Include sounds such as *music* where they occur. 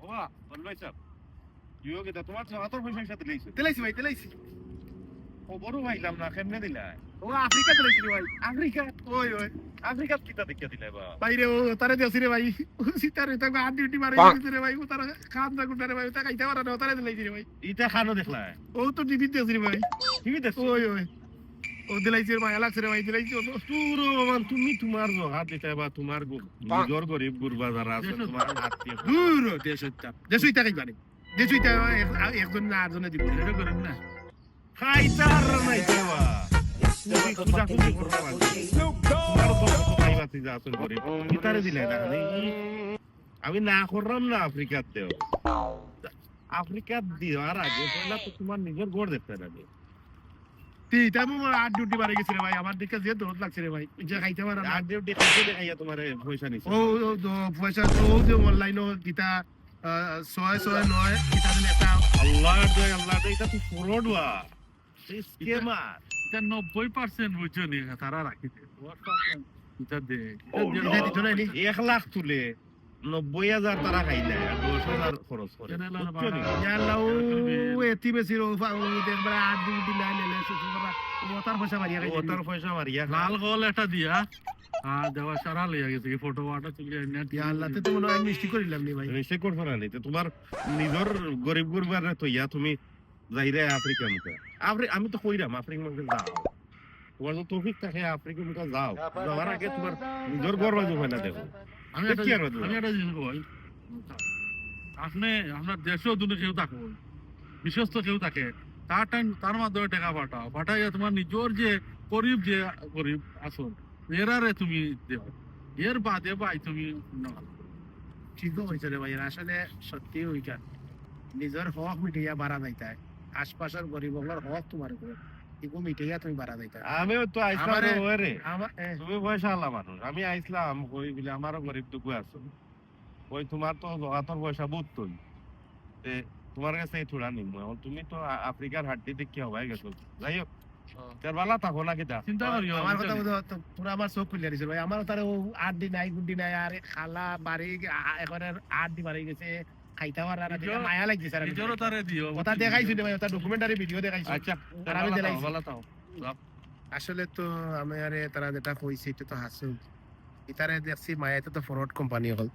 বাবা বলবাই স্যার। ইও তোমার হাতর পয়সার সাথে লইছে তেলাইছি ভাই তেলাইছি। খবরও পাইলাম না কেমনে দিলা? ও আফ্রিকা তেলাইছি ভাই। আফ্রিকা? ওই ওই। আফ্রিকাত কিতা দেখিয়া দিলে বা বাইরে ও তারে দেছি রে ভাই। ও সিতারে তাকে হাত ডিউটি মারে দিছে রে ভাই। ও তারা খান না ভাই। তা খাইতে পারে না তারে দিলাইছি রে ভাই। ইটা খানো দেখলা ও তো টিভি দেছি রে ভাই। আছে ওই ওই। ও দিলাইছি রে ভাই লাগছে রে ভাই দিলাইছি তোর বাবা তুমি তোমার হাত দিতে বা তোমার গু- গরিব গুরবা যারা আছে তোমার হাত দিয়ে *laughs* দূর দেশটা দেশইটা খাইবা নি? দেশইটা একজন না আটজনে দিব। এটা করেন না। খাইতার নাই দেওয়া। তুমি খুঁজা খুঁজি করতে পারছি তো কত যা আসল গরিব। ইতারে দিলে না আমি না করলাম না আফ্রিকাতেও আফ্রিকাত দেওয়ার আগে পয়লা তো তোমার নিজের গড় দেখতে লাগে। তিটা মো আট ডিউটি মারে গেছে রে ভাই। আমার দিকে যে দৌড় লাগছে রে ভাই। যে খাইতে পারে আর ডিউটি খাইতে দেখাইয়া তোমার পয়সা নিছে। ও ও পয়সা তো যে অনলাইন গীতা ছয় ছয় নয় একটা আল্লাহ দয় আল্লাহ দয় এটা তো ফরওয়ার্ড ওয়া স্কেমার এটা নব্বই পার্সেন্ট বুঝছ নি তারা রাখিতে এটা দে এক লাখ তুলে। নব্বই হাজার তারা দশ হাজার খরচ করে। ও এতি বেশি রো আট ডিউটি লাই লে সুসু করা ও তার পয়সা মারিয়া ও খাইছে তার পয়সা মারিয়া লাল গল এটা দিয়া তোমার নিজের গরিব গরিবার তো ইয়া তুমি যাইরে আফ্রিকা মুখে। আফ্রি আমি তো কইরাম আফ্রিকা মুখে যাও। তোমার তো তৌফিক থাকে আফ্রিকা মুখে যাও। যাওয়ার আগে তোমার নিজের গর্ব হয় না দেখো। আমি একটা কি আর হলো? আমি একটা জিনিস কই? আপনি আপনার দেশেও দুটো কেউ থাকো বিশ্বস্ত কেউ থাকে। তার টাইম তার মাধ্যমে টাকা পাঠাও। পাঠাইয়া তোমার নিজের যে গরিব যে গরিব আসল এরারে তুমি দেও। এর বাদে ভাই তুমি। ঠিকও হয়েছে রে ভাই আসলে সত্যি ওইটা নিজের হক মিটাইয়া বাড়া যাইতা আশপাশের গরিবগুলোর হক তোমার উপরে। আমিও তো আইসলাম রে তুমি পয়সা আলা মানুষ আমি আইসলাম কই বলে আমারও গরিব আছে। ওই তোমার তো জগাতর পয়সা তুই তোমার কাছে থোড়া নিম এখন তুমি তো আফ্রিকার হাড্ডি দেখি হবাই গেছো। যাই হোক থাকো চিন্তা করি আমার কথা বুঝো আমার চোখ খুলে ভাই। তার আট দিন নাই গুড্ডি নাই আর খালা বাড়ি এখন আট দিন বাড়ি গেছে। খাইতে পারে না দেখে মায়া লাগছে স্যার নিজেরও তারে দিও কথা দেখাইছি ভাই ওটা ডকুমেন্টারি ভিডিও দেখাইছি। আচ্ছা আর আমি বালা দেখাইছি। বালা থাও। আসলে তো আমি আরে তারা যেটা কইছে এটা তো হাসু ইতারে দেখছি মায়াতে তো ফরওয়ার্ড কোম্পানি হল।